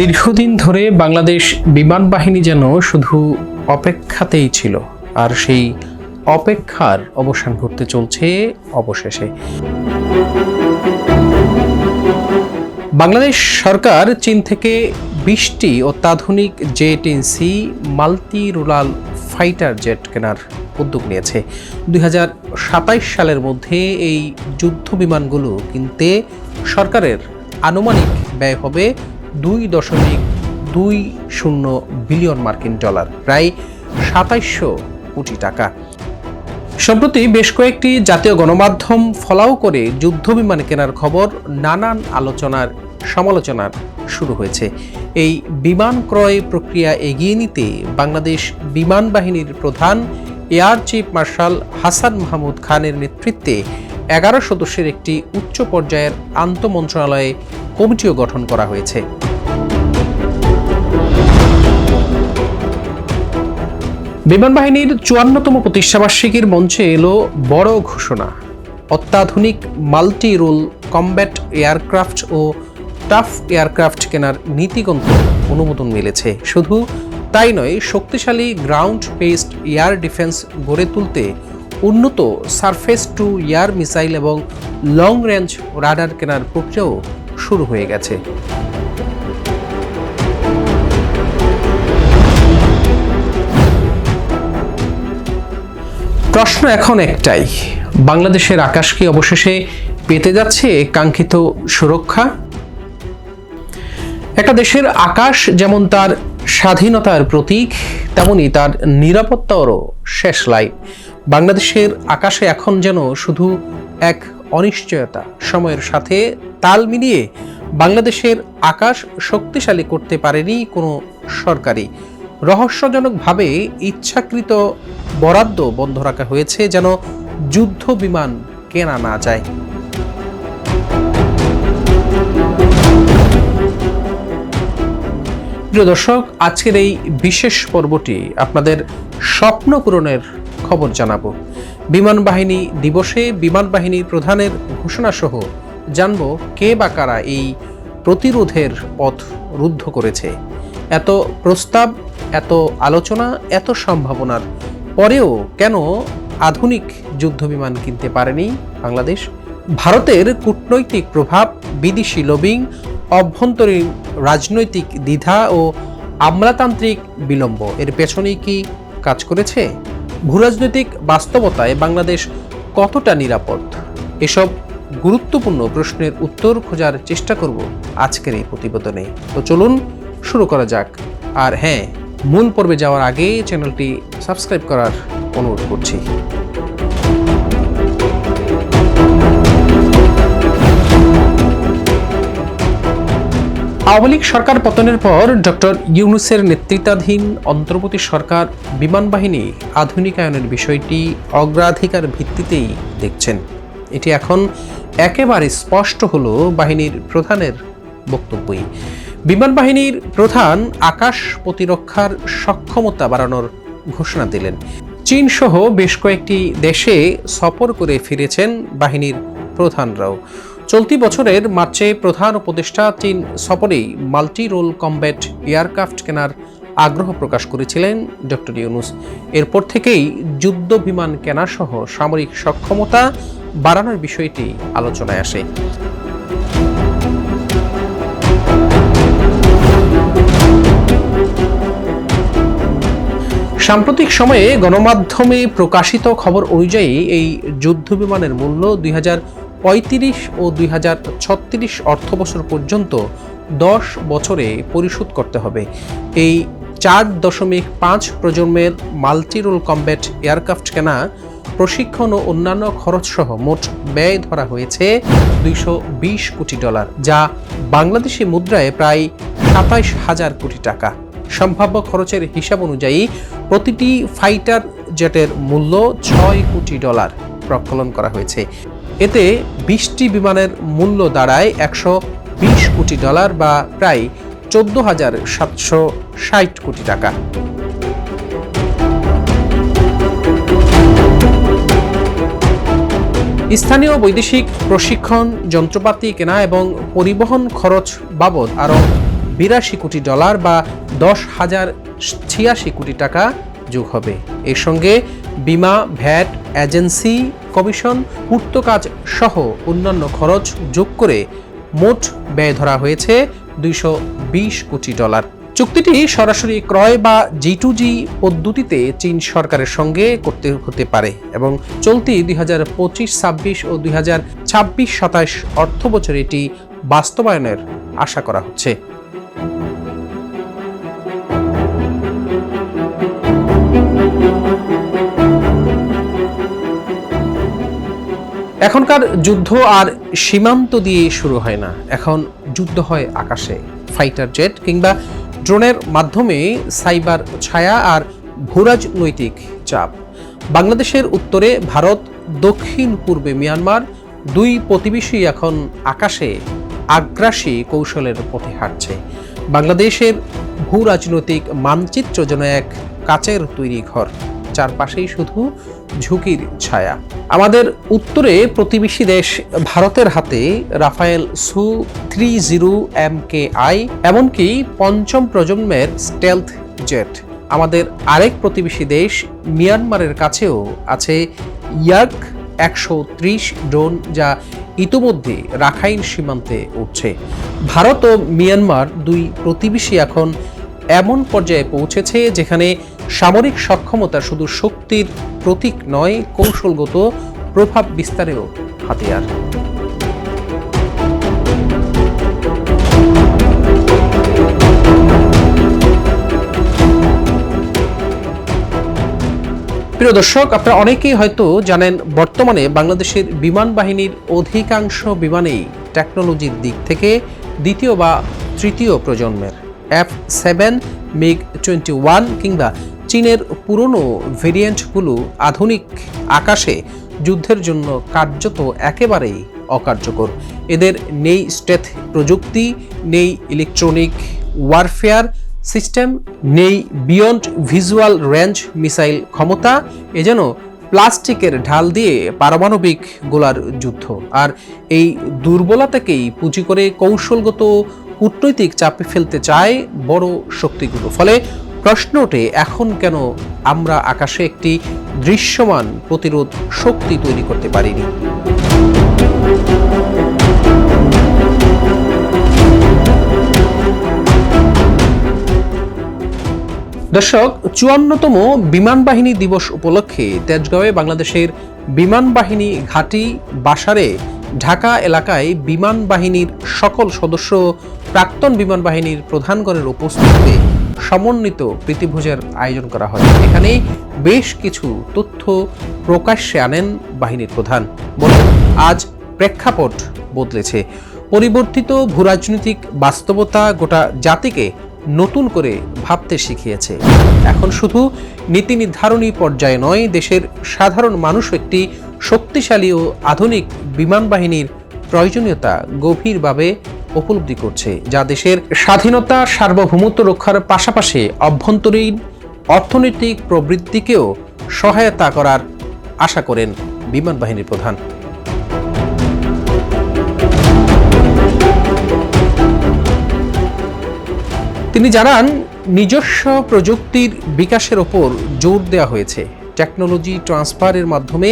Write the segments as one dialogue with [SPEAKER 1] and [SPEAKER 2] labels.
[SPEAKER 1] দীর্ঘদিন ধরে বাংলাদেশ বিমান বাহিনী যেন শুধু অপেক্ষাতেই ছিল, আর সেই অপেক্ষার অবসান ঘটতে চলছে অবশেষে। বাংলাদেশ সরকার চীন থেকে বিশটি অত্যাধুনিক জেট এনসি মাল্টি রুরাল ফাইটার জেট কেনার উদ্যোগ নিয়েছে। দুই সালের মধ্যে এই যুদ্ধ বিমানগুলো কিনতে সরকারের আনুমানিক ব্যয় হবে দুই দশমিক দুই শূন্য বিলিয়ন মার্কিন ডলার, প্রায় সাতাইশশো কোটি টাকা। সম্প্রতি বেশ কয়েকটি জাতীয় গণমাধ্যম ফলাও করে যুদ্ধ বিমান কেনার খবর নানান আলোচনার সমালোচনার শুরু হয়েছে। এই বিমান ক্রয় প্রক্রিয়া এগিয়ে নিতে বাংলাদেশ বিমান বাহিনীর প্রধান air chief marshal Hasan Mahmud খানের নেতৃত্বে এগারো সদস্যের একটি উচ্চ পর্যায়ের আন্তঃমন্ত্রণালয়ে কমিটিও গঠন করা হয়েছে। বিমান বাহিনীর চুয়ান্নতম প্রতিষ্ঠাবার্ষিকীর মঞ্চে এলো বড় ঘোষণা। অত্যাধুনিক মাল্টি রোল কমব্যাট এয়ারক্রাফট ও টাফ এয়ারক্রাফট কেনার নীতিগত অনুমোদন মিলেছে। শুধু তাই নয়, শক্তিশালী গ্রাউন্ড বেসড এয়ার ডিফেন্স গড়ে তুলতে উন্নত সারফেস টু এয়ার মিসাইল এবং লং রেঞ্জ রাডার কেনার প্রক্রিয়াও শুরু হয়ে গেছে। প্রশ্ন এখন একটাই, বাংলাদেশের আকাশ কি অবশেষে পেতে যাচ্ছে কাঙ্ক্ষিত সুরক্ষা? একটা দেশের আকাশ যেমন তার স্বাধীনতার প্রতীক, তেমনি তার নিরাপত্তারও শেষ লাইন বাংলাদেশের আকাশে এখন যেন শুধু এক অনিশ্চয়তা সময়ের সাথে তাল মিলিয়ে বাংলাদেশের আকাশ শক্তিশালী করতে পারেনি কোনো সরকারি রহস্যজনকভাবে ইচ্ছাকৃত বরাদ্দ বন্ধ রাখা হয়েছে যেন যুদ্ধ বিমান কেনা না যায়। প্রিয় দর্শক, আজকের এই বিশেষ পর্বটি আপনাদের স্বপ্ন পূরণের খবর জানাব। বিমান বাহিনী দিবসে বিমান বাহিনীর প্রধানের ঘোষণা সহ জানব কে বা কারা এই প্রতিরোধের পথ রুদ্ধ করেছে। এত প্রস্তাব, এত আলোচনা, এত সম্ভাবনার পরেও কেন আধুনিক যুদ্ধ বিমান কিনতে পারেনি বাংলাদেশ? ভারতের কূটনৈতিক প্রভাব, বিদেশি লবিং, অভ্যন্তরীণ রাজনৈতিক দ্বিধা ও আমলাতান্ত্রিক বিলম্ব, এর পেছনেই কি কাজ করেছে? ভূরাজনৈতিক বাস্তবতায় বাংলাদেশ কতটা নিরাপদ? এসব গুরুত্বপূর্ণ প্রশ্নের উত্তর খোঁজার চেষ্টা করব আজকের এই প্রতিবেদনে। তো চলুন, শুরু করা যাক। আর হ্যাঁ মূল পর্বে যাওয়ার আগে চ্যানেলটি সাবস্ক্রাইব করার অনুরোধ করছি। আওয়ামী লীগ সরকার পতনের পর ডক্টর ইউনুসের নেতৃত্বাধীন অন্তর্বর্তী সরকার বিমান বাহিনী আধুনিকায়নের বিষয়টি অগ্রাধিকার ভিত্তিতেই দেখছেন। এটি এখন একেবারে স্পষ্ট হল বাহিনীর প্রধানের বক্তব্যই। বিমান বাহিনীর প্রধান আকাশ প্রতিরক্ষার সক্ষমতা বাড়ানোর ঘোষণা দিলেন। চীন সহ বেশ কয়েকটি দেশে সফর করে ফিরেছেন বাহিনীর প্রধানরাও। চলতি বছরের মার্চে প্রধান উপদেষ্টা চীন সফরেই মাল্টি রোল কমব্যাট এয়ারক্রাফট কেনার আগ্রহ প্রকাশ করেছিলেন ডক্টর ইউনুস। এরপর থেকেই যুদ্ধ বিমান কেনা সহ সামরিক সক্ষমতা বাড়ানোর বিষয়টি আলোচনায় আসে। সাম্প্রতিক সময়ে গণমাধ্যমে প্রকাশিত খবর অনুযায়ী এই যুদ্ধ বিমানের মূল্য দুই হাজার পঁয়ত্রিশ ও দুই হাজার ছত্রিশ অর্থ বছর পর্যন্ত দশ বছরে পরিশোধ করতে হবে। এই চার দশমিক পাঁচ প্রজন্মের মাল্টিরোল কম্ব্যাট এয়ারক্রাফট কেনা, প্রশিক্ষণ ও অন্যান্য খরচ সহ মোট ব্যয় ধরা হয়েছে দুইশো বিশ কোটি ডলার, যা বাংলাদেশি মুদ্রায় প্রায় সাতাইশ হাজার কোটি টাকা। সম্ভাব্য খরচের হিসাব অনুযায়ী প্রতিটি ফাইটার জেটের মূল্য ছয় কোটি ডলার প্রকলন করা হয়েছে। এতে বিশটি বিমানের মূল্য দাঁড়ায় একশো বিশ কোটি ডলার বা প্রায় চোদ্দ হাজার সাতশো ষাট কোটি টাকা। স্থানীয় বৈদেশিক প্রশিক্ষণ, যন্ত্রপাতি কেনা এবং পরিবহন খরচ বাবদ আরও বিরাশি কোটি ডলার বা দশ হাজার ছিয়াশি কোটি টাকা যোগ হবে। এর সঙ্গে বিমা, ভ্যাট, এজেন্সি, কমিশন পূর্ত কাজ সহ অন্যান্য খরচ যোগ করে মোট ব্যয় ধরা হয়েছে দুইশো বিশ কোটি ডলার। চুক্তিটি সরাসরি ক্রয় বা জি টু জি পদ্ধতিতে চীন সরকারের সঙ্গে করতে হতে পারে এবং চলতি দুই হাজার পঁচিশ ছাব্বিশ ও দুই হাজার ছাব্বিশ সাতাশ অর্থ বছরে এটি বাস্তবায়নের আশা করা হচ্ছে। এখনকার যুদ্ধ আর সীমান্ত দিয়ে শুরু হয় না। এখন যুদ্ধ হয় আকাশে। ফাইটার জেট কিংবা ড্রোনের মাধ্যমে সাইবার ছায়া আর ভূরাজনৈতিক চাপ। বাংলাদেশের উত্তরে ভারত, দক্ষিণ পূর্বে মিয়ানমার, দুই প্রতিবেশী এখন আকাশে আগ্রাসী কৌশলের পথে হাঁটছে। বাংলাদেশের ভূরাজনৈতিক মানচিত্র যেন এক কাচের তৈরি ঘর। চারপাশেই শুধু ঝুঁকির ছায়া। আমাদের উত্তরে প্রতিবেশী দেশ ভারতের হাতে Rafale Su three zero M K I, এমনকি পঞ্চম প্রজন্মের স্টেলথ জেট। আমাদের আরেক প্রতিবেশী দেশ মিয়ানমারের কাছেও আছে ইয়ার্ক একশো ত্রিশ ড্রোন, যা ইতোমধ্যে রাখাইন সীমান্তে উঠছে। ভারত ও মিয়ানমার দুই প্রতিবেশী এখন এমন পর্যায়ে পৌঁছেছে যেখানে সামরিক সক্ষমতা শুধু শক্তির প্রতীক নয়, কৌশলগত প্রভাব বিস্তারেও হাতিয়ার। প্রিয় দর্শক, আপনারা অনেকেই হয়তো জানেন, বর্তমানে বাংলাদেশের বিমান বাহিনীর অধিকাংশ বিমানেই টেকনোলজির দিক থেকে দ্বিতীয় বা তৃতীয় প্রজন্মের F seven MiG twenty one কিংবা চীনের পুরনো ভেরিয়েন্টগুলো আধুনিক আকাশে যুদ্ধের জন্য কার্যত একেবারেই অকার্যকর। এদের নেই স্টেথ প্রযুক্তি, নেই ইলেকট্রনিক ওয়ারফেয়ার সিস্টেম, নেই বিয়ন্ড ভিজুয়াল রেঞ্জ মিসাইল ক্ষমতা, এ যেন প্লাস্টিকের ঢাল দিয়ে পারমাণবিক গোলার যুদ্ধ। আর এই দুর্বলতাকেই পুঁজি করে কৌশলগত কূটনৈতিক চাপে ফেলতে চায় বড় শক্তিগুলো। ফলে প্রশ্ন এখন কেন আমরা আকাশে একটি দৃশ্যমান প্রতিরোধ শক্তি তৈরি করতে পারিনি? দর্শক, চুয়ান্নতম বিমান বাহিনী দিবস উপলক্ষে তেজগাঁওয়ে বাংলাদেশের বিমান বাহিনী ঘাঁটি বাসারে ঢাকা এলাকায় বিমান বাহিনীর সকল সদস্য প্রাক্তন বিমান বাহিনীর প্রধানগণের উপস্থিতিতে সমন্বিত প্রীতিভোজের আয়োজন করা হয়। এখানে বেশ কিছু তথ্য প্রকাশ্যে আনেন বাহিনীর প্রধান। বলেন, আজ প্রেক্ষাপট বদলেছে। পরিবর্তিত ভূরাজনৈতিক বাস্তবতা গোটা জাতিকে নতুন করে ভাবতে শিখিয়েছে। এখন শুধু নীতি নির্ধারণী পর্যায়ে নয়, দেশের সাধারণ মানুষ একটি শক্তিশালী ও আধুনিক বিমান বাহিনীর প্রয়োজনীয়তা গভীরভাবে উপলব্ধি করছে, যা দেশের স্বাধীনতা, সার্বভৌমত্ব রক্ষার পাশাপাশি অভ্যন্তরীণ অর্থনৈতিক প্রবৃদ্ধিকেও সহায়তা করার আশা করেন বিমান বাহিনীর প্রধান। তিনি জানান, নিজস্ব প্রযুক্তির বিকাশের ওপর জোর দেওয়া হয়েছে। টেকনোলজি ট্রান্সফারের মাধ্যমে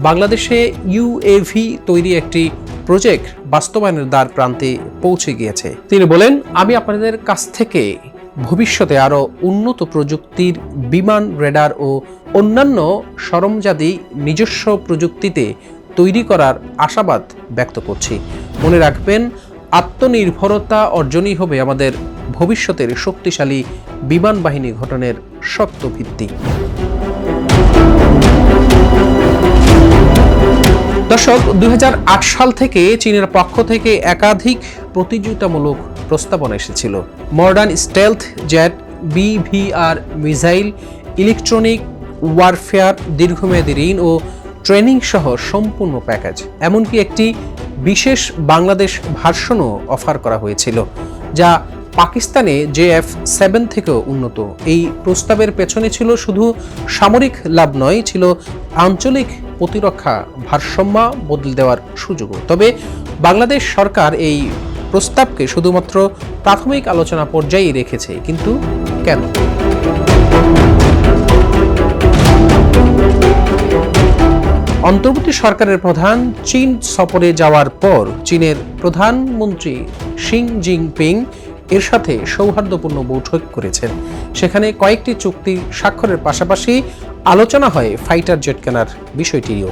[SPEAKER 1] বাংলাদেশে ইউএভি তৈরি একটি প্রজেক্ট বাস্তবায়নের দ্বার প্রান্তে পৌঁছে গিয়েছে। তিনি বলেন, আমি আপনাদের কাছ থেকে ভবিষ্যতে আরও উন্নত প্রযুক্তির বিমান, রেডার ও অন্যান্য সরঞ্জাদি নিজস্ব প্রযুক্তিতে তৈরি করার আশাবাদ ব্যক্ত করছি। মনে রাখবেন, আত্মনির্ভরতা অর্জনই হবে আমাদের ভবিষ্যতের শক্তিশালী বিমান বাহিনী গঠনের শক্ত ভিত্তি। দর্শক, দুই সাল থেকে চীনের পক্ষ থেকে একাধিক প্রতিযোগিতামূলক প্রস্তাবনা এসেছিল। Modern stealth jet, BVR missile, electronic warfare, দীর্ঘমেয়াদী ঋণ ও ট্রেনিং সহ সম্পূর্ণ প্যাকেজ। এমনকি একটি বিশেষ বাংলাদেশ ভার্সনও অফার করা হয়েছিল, যা পাকিস্তানে জে এফ সেভেন থেকেও উন্নত। এই প্রস্তাবের পেছনে ছিল শুধু সামরিক লাভ নয়, ছিল আঞ্চলিক প্রতিরক্ষা ভারসাম্য বদলে দেওয়ার সুযোগও। তবে বাংলাদেশ সরকার এই প্রস্তাবকে শুধুমাত্র প্রাথমিক আলোচনা পর্যায়েই রেখেছে, কিন্তু কেন? অন্তর্বর্তী সরকারের প্রধান চীন সফরে যাওয়ার পর চীনের প্রধানমন্ত্রী শিং জিনপিং এর সাথে সৌহার্দ্যপূর্ণ বৈঠক করেছেন। সেখানে কয়েকটি চুক্তি স্বাক্ষরের পাশাপাশি আলোচনা হয় ফাইটার জেট কেনার বিষয়টিও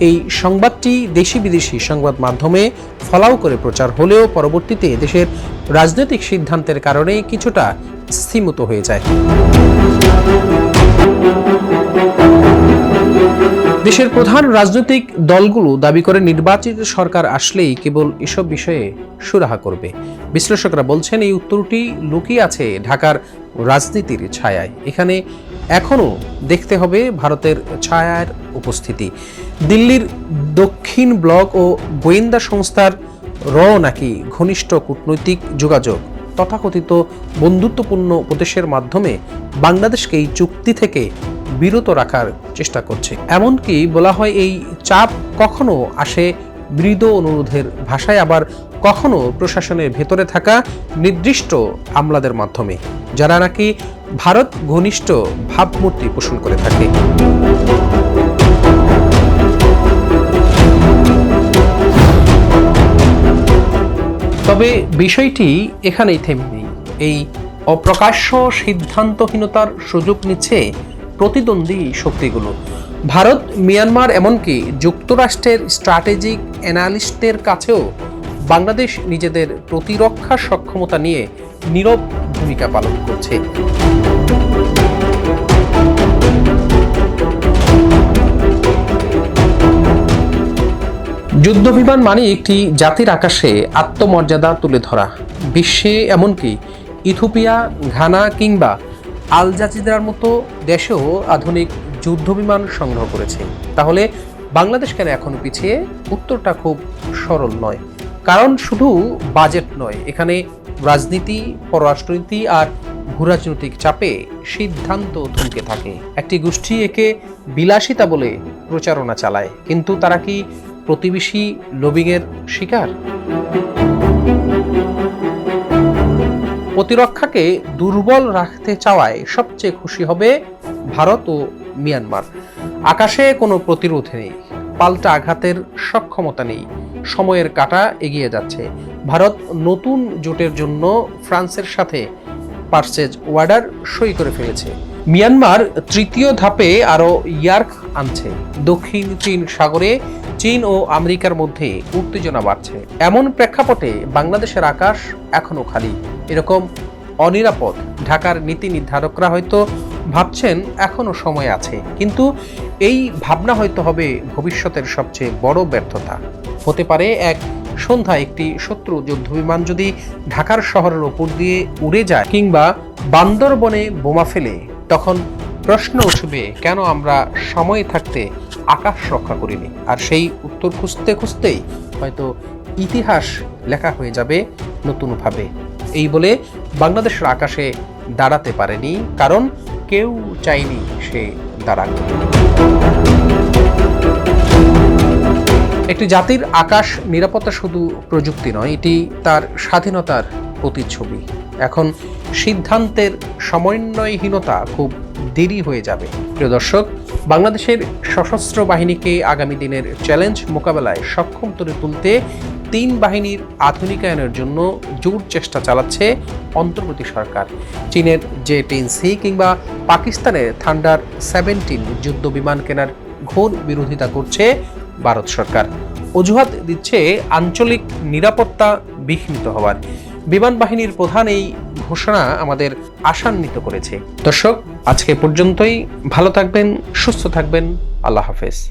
[SPEAKER 1] এই সংবাদটি দেশি বিদেশি সংবাদ মাধ্যমে ফলাও করে প্রচার হলেও পরবর্তীতে দেশের রাজনৈতিক সিদ্ধান্তের কারণে কিছুটা স্থিমত হয়ে যায়। দেশের প্রধান রাজনৈতিক দলগুলো দাবি করে নির্বাচিত সরকার আসলেই কেবল এসব বিষয়ে সুরাহা করবে। বিশ্লেষকরা বলছেন, এই উত্তরটি লুকিয়ে আছে ঢাকার রাজনীতির ছায়ায়। এখানে এখনও দেখতে হবে ভারতের ছায়ার উপস্থিতি। দিল্লির দক্ষিণ ব্লক ও গোয়েন্দা সংস্থার র নাকি ঘনিষ্ঠ কূটনৈতিক যোগাযোগ, তথাকথিত বন্ধুত্বপূর্ণ উপদেশের মাধ্যমে বাংলাদেশকে এই চুক্তি থেকে বিরত রাখার চেষ্টা করছে। এমনকি বলা হয় এই চাপ কখনো আসে মৃদ অনুরোধের ভাষায়, আবার কখনো প্রশাসনের ভেতরে থাকা নির্দিষ্ট আমলাদের মাধ্যমে। যারা নাকি ভারত ঘনিষ্ঠ ভাবমূর্তি পোষণ করে থাকে। তবে বিষয়টি এখানেই থেমে এই অপ্রকাশ্য সিদ্ধান্তহীনতার সুযোগ নিচ্ছে প্রতিদ্বন্দ্বী শক্তিগুলো। ভারত, মিয়ানমার এমনকি যুক্তরাষ্ট্রের স্ট্র্যাটেজিক অ্যানালিস্টদের কাছেও বাংলাদেশ নিজেদের প্রতিরক্ষা সক্ষমতা নিয়ে নীরব ভূমিকা পালন করছে। যুদ্ধবিমান মানে একটি জাতির আকাশে আত্মমর্যাদা তুলে ধরা। বিশ্বে এমনকি ইথোপিয়া ঘানা কিংবা আল জাজিরার মতো দেশেও আধুনিক যুদ্ধবিমান সংগ্রহ করেছে। তাহলে বাংলাদেশ কেন এখনও পিছিয়ে? উত্তরটা খুব সরল নয়। কারণ শুধু বাজেট নয়, এখানে রাজনীতি, পররাষ্ট্রনীতি আর ভূরাজনৈতিক চাপে সিদ্ধান্ত থমকে থাকে। একটি গোষ্ঠী একে বিলাসিতা বলে প্রচারণা চালায়, কিন্তু তারা কি প্রতিবেশী লবিংয়ের শিকার? প্রতিরক্ষাকে দুর্বল রাখতে চাওয়ায় সবচেয়ে খুশি হবে ভারত ও মিয়ানমার। আকাশে কোনো প্রতিরোধ নেই। পাল্টা আঘাতের সক্ষমতা নেই। সময়ের কাটা এগিয়ে যাচ্ছে। ভারত নতুন জোটের জন্য ফ্রান্সের সাথে পার্সেজ ওয়ার্ডার সই করে ফেলেছে। মিয়ানমার তৃতীয় ধাপে আরও ইয়ার্ক আনছে। দক্ষিণ চীন সাগরে চীন ও আমেরিকার মধ্যে উত্তেজনা বাড়ছে। এমন প্রেক্ষাপটে বাংলাদেশের আকাশ এখনও খালি। এরকম অনিরাপদ ঢাকার নীতি নির্ধারকরা হয়তো ভাবছেন এখনও সময় আছে। কিন্তু এই ভাবনা হয়তো হবে ভবিষ্যতের সবচেয়ে বড় ব্যর্থতা। হতে পারে এক সন্ধ্যায় একটি শত্রু যুদ্ধবিমান যদি ঢাকার শহরের ওপর দিয়ে উড়ে যায় কিংবা বান্দরবনে বোমা ফেলে, তখন প্রশ্ন উঠবে, কেন আমরা সময় থাকতে আকাশ রক্ষা করিনি? আর সেই উত্তর খুঁজতে খুঁজতেই হয়তো ইতিহাস লেখা হয়ে যাবে নতুনভাবে। এই বলে বাংলাদেশের আকাশে দাঁড়াতে পারেনি, কারণ কেউ চায়নি সে দাঁড়াক। একটি জাতির আকাশ নিরাপত্তা শুধু প্রযুক্তি নয়, এটি তার স্বাধীনতার প্রতিচ্ছবি। এখন সিদ্ধান্তের সমন্বয়হীনতা খুব দেরি হয়ে যাবে। প্রিয় দর্শক, বাংলাদেশের সশস্ত্র বাহিনীকে আগামী দিনের চ্যালেঞ্জ মোকাবেলায় সক্ষম করে তুলতে তিন বাহিনীর আধুনিকায়নের জন্য জোর চেষ্টা চালাচ্ছে অন্তর্বর্তী সরকার। চীনের জে টেন সি কিংবা পাকিস্তানের থান্ডার সেভেন্টিন যুদ্ধ বিমান কেনার ঘোর বিরোধিতা করছে ভারত সরকার। অজুহাত দিচ্ছে আঞ্চলিক নিরাপত্তা বিঘ্নিত হওয়ার। বিমান বাহিনীর প্রধান এই ঘোষণা আমাদের আশান্বিত করেছে। দর্শক, আজকে পর্যন্তই। ভালো থাকবেন, সুস্থ থাকবেন। আল্লাহ হাফেজ।